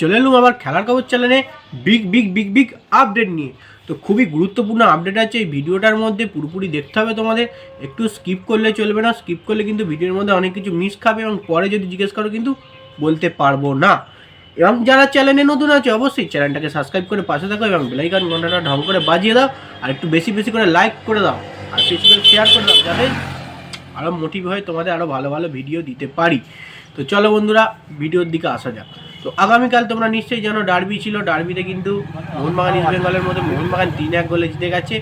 চলে এলুম আবার খেলার খবর চ্যানেলে big big big big update নিয়ে। তো খুবই গুরুত্বপূর্ণ আপডেট আছে, এই ভিডিওটার মধ্যে পুরোপুরি দেখতে হবে তোমাদের। একটু স্কিপ করলে চলবে না স্কিপ করলে কিন্তু ভিডিওর মধ্যে অনেক কিছু মিস খাবে এবং পরে যদি জিজ্ঞেস করো কিন্তু বলতে পারব না। এবং যারা চ্যানেলে নতুন আছে, অবশ্যই চ্যানেলটাকে সাবস্ক্রাইব করে পাশে থাকো এবং বেলাইকান ঘন্টাটা ঢং করে বাজিয়ে দাও, আর একটু বেশি বেশি করে লাইক করে দাও, আর বেশি করে শেয়ার করে দাও, যাতে আরও মোটিভ হয় তোমাদের আরও ভালো ভালো ভিডিও দিতে পারি। তো চলো বন্ধুরা ভিডিওর দিকে আসা যাক। তো আগামীকাল তোমরা নিশ্চয়ই জানো ডার্বি ছিল। ডার্বিতে কিন্তু মোহনবাগান ইস্ট বেঙ্গলের মধ্যে মোহনবাগান তিন এক গোলে জিতে গেছে।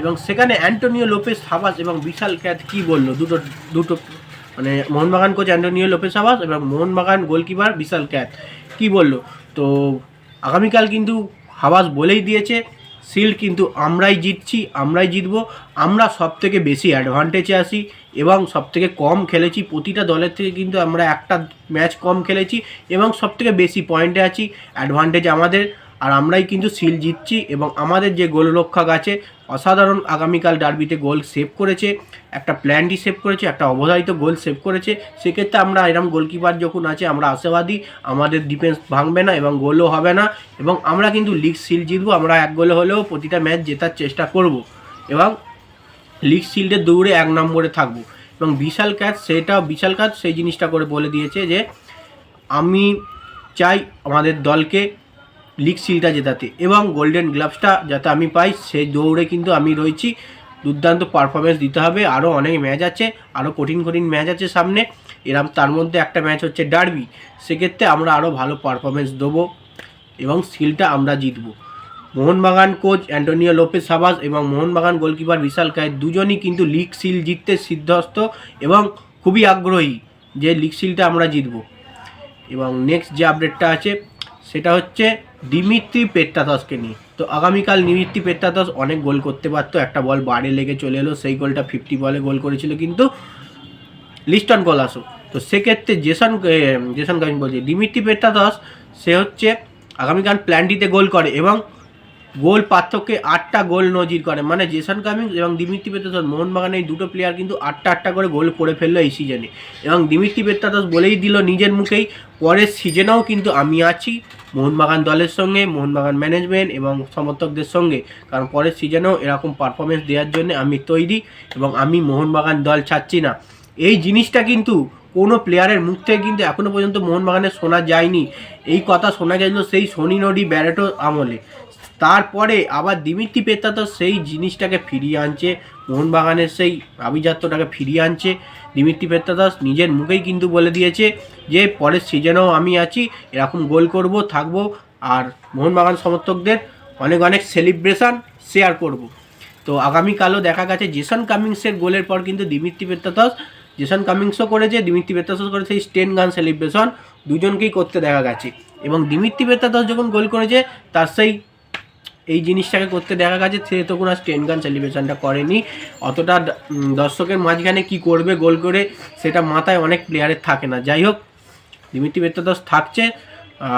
এবং সেখানে অ্যান্টোনিও লোপেস হাবাস এবং বিশাল ক্যাথ কী বলল? দুটো দুটো মানে Mohun Bagan coach Antonio Lopez Habas এবং মোহনবাগান গোলকিপার বিশাল ক্যাথ কী বলল? তো আগামীকাল কিন্তু হাবাস বলেই দিয়েছে। শিল্ড কিন্তু আমরাই জিতছি, আমরাই জিতব। আমরা সব থেকে বেশি অ্যাডভান্টেজে আসি এবং সব থেকে কম খেলেছি। প্রতিটা দলের থেকে কিন্তু আমরা একটা ম্যাচ কম খেলেছি এবং সব থেকে বেশি পয়েন্টে আছি। অ্যাডভান্টেজ আমাদের। আর আমরাই কিন্তু সিল জিতছি এবং আমাদের যে গোলরক্ষক আছে, অসাধারণ আগামীকাল ডার্বিতে গোল সেভ করেছে, একটা প্ল্যানটি সেভ করেছে, একটা অবধারিত গোল সেভ করেছে। সেক্ষেত্রে আমরা এরম গোলকিপার যখন আছে, আমরা আশাবাদী, আমাদের ডিফেন্স ভাঙবে না এবং গোলও হবে না এবং আমরা কিন্তু লিগ সিল জিতবো, আমরা এক গোলে হলেও প্রতিটা ম্যাচ জেতার চেষ্টা করব এবং লিগ শিল্ডের দৌড়ে এক নম্বরে থাকব। এবং বিশাল ক্যাচ, সেটা বিশাল কাজ সেই জিনিসটা করে বলে দিয়েছে যে, আমি চাই আমাদের দলকে লিগ শিল্ডটা জেতাতে। এবং গোল্ডেন গ্লাভসটা যাতে আমি পাই, সেই দৌড়ে কিন্তু আমি রয়েছি। দুর্দান্ত পারফরমেন্স দিতে হবে। আরও অনেক ম্যাচ আছে আরও কঠিন কঠিন ম্যাচ আছে সামনে। এরম তার মধ্যে একটা ম্যাচ হচ্ছে ডার্বি সেক্ষেত্রে আমরা আরও ভালো পারফরমেন্স দেবো এবং সিলটা আমরা জিতবো। Mohun Bagan coach Antonio Lopez Habas এবং মোহনবাগান গোলকিপার বিশাল কায়েত দুজনই কিন্তু লিগ সিল জিততে সিদ্ধস্ত এবং খুবই আগ্রহী যে লিগ সিলটা আমরা জিতব। এবং নেক্সট যে আপডেটটা আছে সেটা হচ্ছে দিমিত্রি পেট্টাতসকে নিয়ে। তো আগামীকাল দিমিত্রি পেট্টাতস অনেক গোল করতে পারতো, একটা বল বাড়ে লেগে চলে এলো, সেই গোলটা ফিফটি বলে গোল করেছিল কিন্তু লিস্টন গোল আসো তো সেক্ষেত্রে জেসন জেসন আমি বলছি, দিমিত্রি পেট্টাতস সে হচ্ছে আগামীকাল প্ল্যানটিতে গোল করে এবং গোল পার্থক্যে আটটা গোল নজির করে। মানে জেসন কামিংস এবং দিমিত্রি পেত্তাতস মোহনবাগান এই দুটো প্লেয়ার কিন্তু আটটা আটটা করে গোল করে ফেলল এই সিজনে এবং দিমিত্রি পেত্তাতস বলেই দিল নিজের মুখেই, পরের সিজনেও কিন্তু আমি আছি। মোহনবাগান দলের সঙ্গে, মোহনবাগান ম্যানেজমেন্ট এবং সমর্থকদের সঙ্গে। কারণ পরের সিজনেও এরকম পারফরমেন্স দেওয়ার জন্য আমি তৈরি এবং আমি মোহনবাগান দল ছাড়ছি না। এই জিনিসটা কিন্তু কোনো প্লেয়ারের মুখ থেকে কিন্তু এখনও পর্যন্ত মোহনবাগানে শোনা যায়নি। এই কথা শোনা গেছিল সেই শনি নডি ব্যারেটো আমলে। তারপরে আবার দিমিত্রি পেত্তা তো সেই জিনিসটাকে ফিরিয়ে আনছে, মোহনবাগানের সেই আভিজাত্যটাকে ফিরিয়ে আনছে। দিমিত্রি পেত্তাদাস নিজের মুখেই কিন্তু বলে দিয়েছে যে, পরের সিজনেও আমি আছি, এরকম গোল করব, থাকব আর মোহনবাগান সমর্থকদের অনেক অনেক সেলিব্রেশন শেয়ার করব। তো আগামীকালও দেখা গেছে, জেসন কামিংসের গোলের পর কিন্তু দিমিত্রি পেত্তাদাস জেসন কামিংসও করেছে দিমিত্রি পেত্তাদাস করেছে সেই স্টেন গান সেলিব্রেশন দুজনকেই করতে দেখা গেছে। এবং দিমিত্রি পেত্তাদাস যখন গোল করেছে, তার সেই এই জিনিসটাকে করতে দেখা গেছে, সে তখন আর স্টেন গান সেলিব্রেশনটা করেনি। অতটা দর্শকের মাঝখানে কি করবে, গোল করে সেটা মাথায় অনেক প্লেয়ারের থাকে না। যাই হোক, দিমিত্রি পেত্তাদাস থাকছে,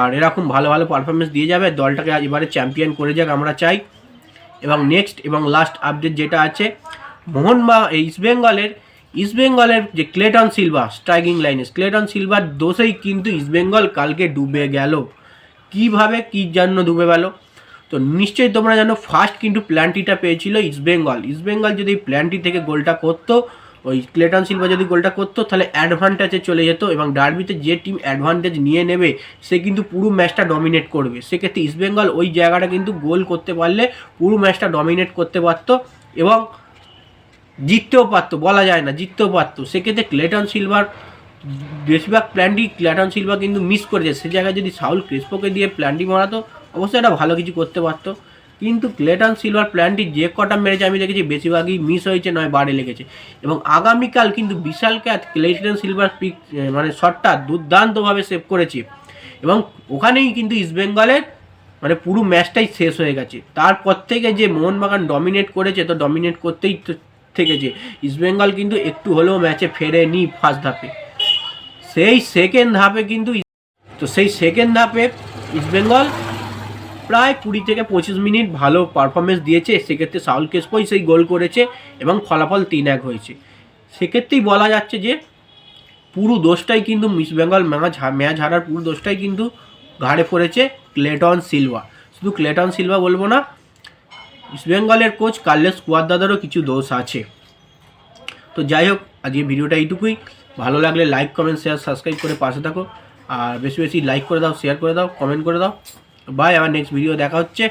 আর এরকম ভালো ভালো পারফরমেন্স দিয়ে যাবে। দলটাকে এবারে চ্যাম্পিয়ন করে যাক আমরা চাই। এবং নেক্সট এবং লাস্ট আপডেট যেটা আছে মোহন বা ইস্টবেঙ্গলের ইস্টবেঙ্গলের যে ক্লেটন সিলভা স্ট্রাইকিং লাইনে ক্লেটন সিলভার দোষেই কিন্তু ইস্টবেঙ্গল কালকে ডুবে গেল। কীভাবে, কী জন্য ডুবে গেল? তো নিশ্চয়ই তোমরা জানো ফার্স্ট কিন্তু প্ল্যানটিটা পেয়েছিল ইস্টবেঙ্গল ইস্টবেঙ্গল যদি এই প্ল্যানটি থেকে গোলটা করতো, ওই ক্লেটন সিলভা যদি গোলটা করতো, তাহলে অ্যাডভান্টেজে চলে যেত এবং ডার্বিতে যে টিম অ্যাডভান্টেজ নিয়ে নেবে, সে কিন্তু পুরো ম্যাচটা ডমিনেট করবে। সেক্ষেত্রে ইস্টবেঙ্গল ওই জায়গাটা কিন্তু গোল করতে পারলে পুরো ম্যাচটা ডমিনেট করতে পারতো এবং জিততেও পারতো, বলা যায় না, জিততেও পারতো। সেক্ষেত্রে ক্লেটন সিলভার বেশিরভাগ প্ল্যানটি ক্লেটন সিলভা কিন্তু মিস করেছে। সে জায়গায় যদি সাউল ক্রিস্পোকে দিয়ে প্ল্যানটি মারাতো অবশ্যই এটা ভালো কিছু করতে পারতো। কিন্তু ক্লেটন সিলভার প্ল্যানটি যে কটা মেরেছে, আমি দেখেছি বেশিরভাগই মিস হয়েছে, নয় বাড়ে লেগেছে। এবং আগামীকাল কিন্তু বিশাল ক্যাচ ক্লেটন সিলভার পিক মানে শটটা দুর্দান্তভাবে সেভ করেছে। এবং ওখানেই কিন্তু ইস্টবেঙ্গলের মানে পুরো ম্যাচটাই শেষ হয়ে গেছে। তারপর থেকে যে মোহনবাগান ডমিনেট করেছে, তো ডমিনেট করতেই থেকেছে। ইস্টবেঙ্গল কিন্তু একটু হলেও ম্যাচে ফেরে ফেরেনি ফার্স্ট ধাপে সেই সেকেন্ড ধাপে কিন্তু তো সেই সেকেন্ড ধাপে ইস্টবেঙ্গল প্রায় কুড়ি থেকে পঁচিশ মিনিট ভালো পারফরমেন্স দিয়েছে। সেক্ষেত্রে সাউল কেসপই সেই গোল করেছে এবং ফলাফল তিন এক হয়েছে। সেক্ষেত্রেই বলা যাচ্ছে যে, পুরো দোষটাই কিন্তু ইস্ট বেঙ্গল ম্যাচ ম্যাচ হারার পুরো দোষটাই কিন্তু ঘাড়ে পড়েছে ক্লেটন সিলভা। শুধু ক্লেটন সিলভা বলব না ইস্টবেঙ্গলের কোচ কার্লেস কুয়াদ্দাদারও কিছু দোষ আছে। তো যাই হোক আজকে ভিডিওটা এইটুকুই। ভালো লাগলে লাইক কমেন্ট শেয়ার সাবস্ক্রাইব করে পাশে থাকো। আর বেশি বেশি লাইক করে দাও শেয়ার করে দাও কমেন্ট করে দাও। বাই আমার নেক্সট ভিডিও দেখা হচ্ছে।